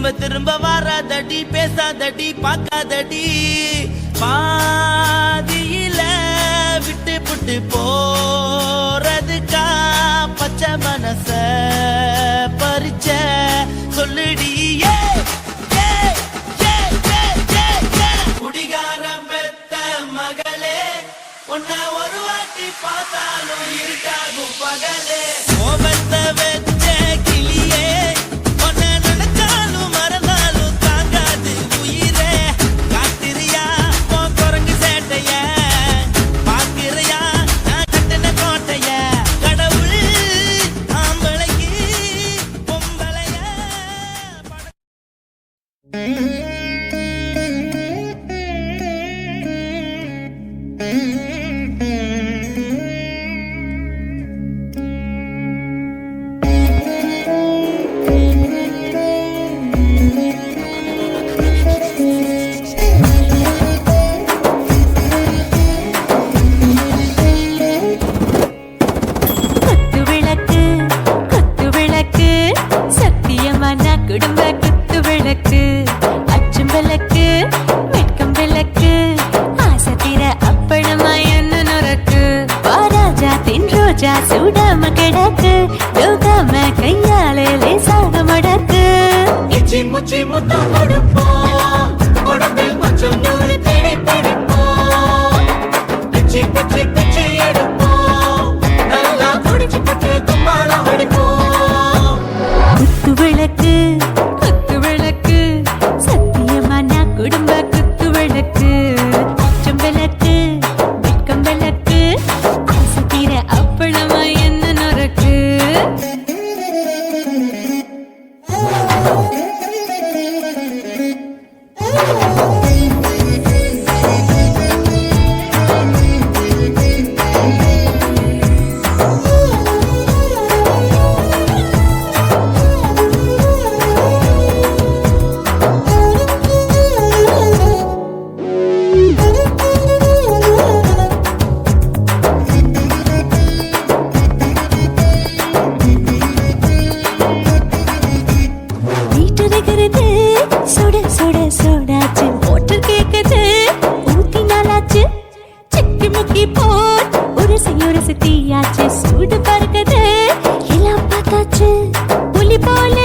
திரும்ப திரும்ப வராதடி பேசாதடி பார்க்காதடி. பாதியில விட்டு புட்டு போறதுக்கா பச்சை மனச பறிச்ச சொல்லுடியே மகளே உன்னை ஒரு வாட்டி பார்த்தாலும் இருட்டாகும் பகலே. bolita.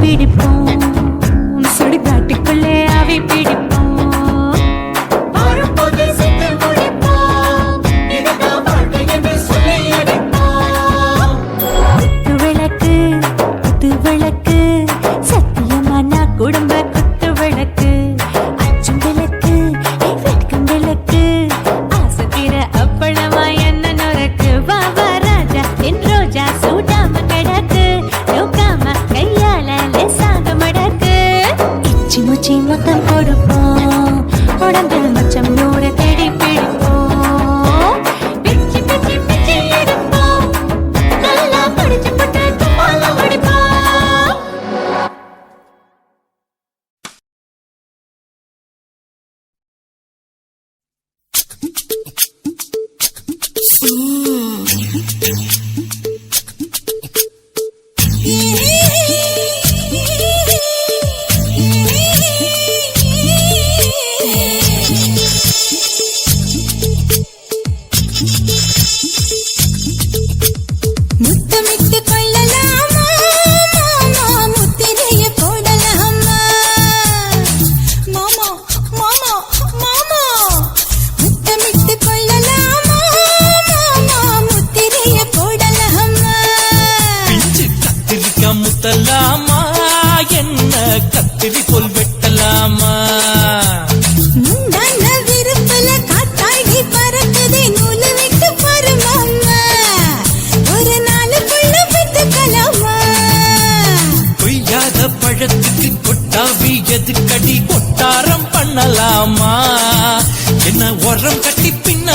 beautiful.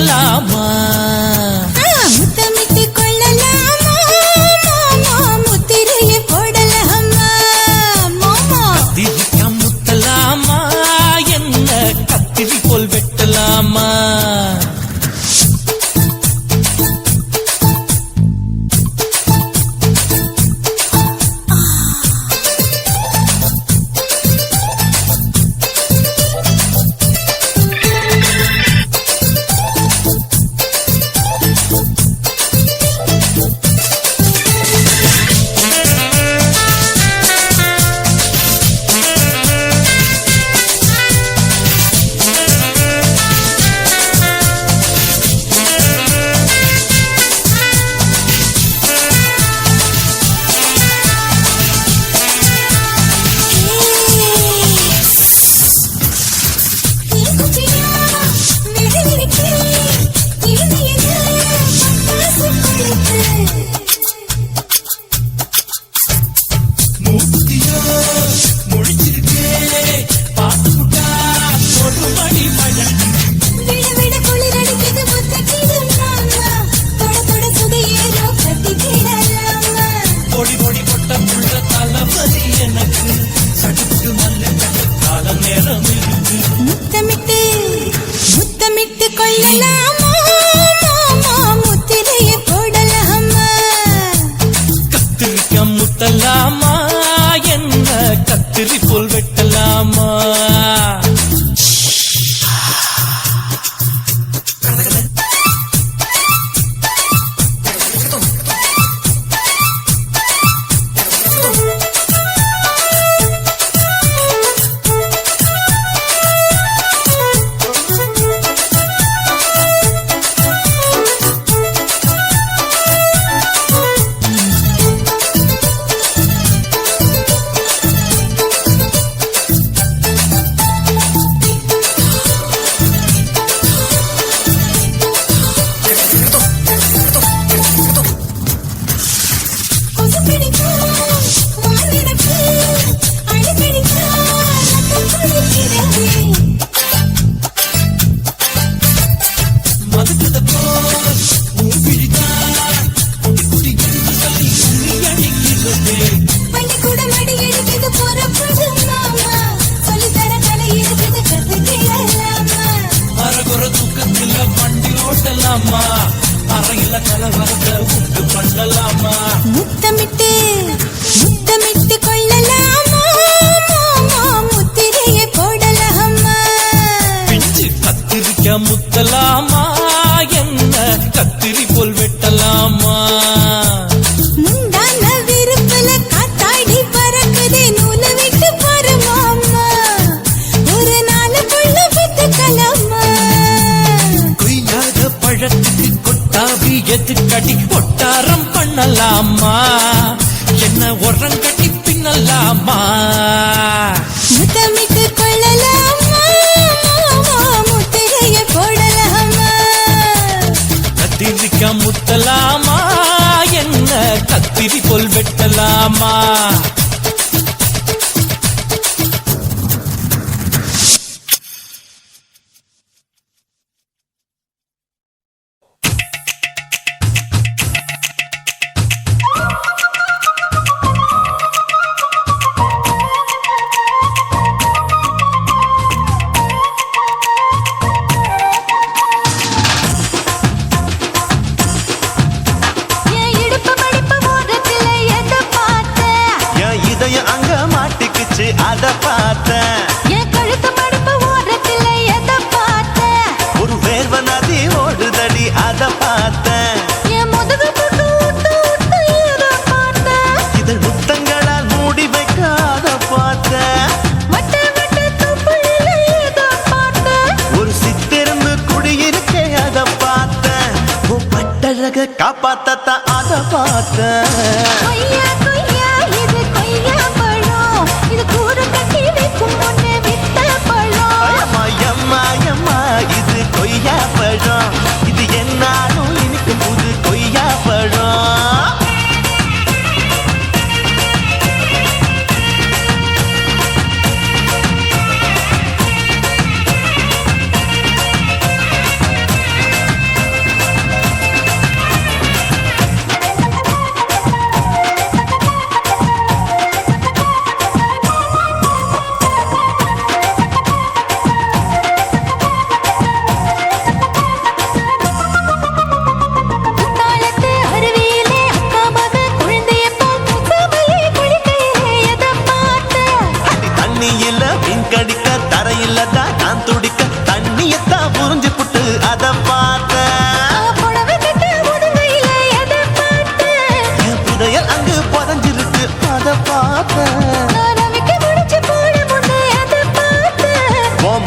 கட்டி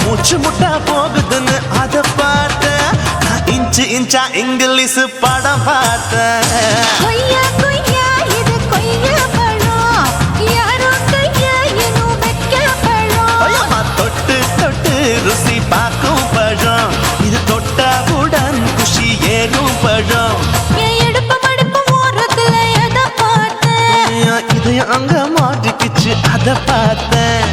மூச்சு முட்டா போகுதுன்னு அத பார்த்த. இன்ச்சு இன்ச்சா இங்கிலீஷ் படம் பார்த்த தொட்டு தொட்டு ருசி பார்க்கும் பழம். இது தொட்டவுடன் குஷி ஏறும் பழம். அதை பார்த்தேன்.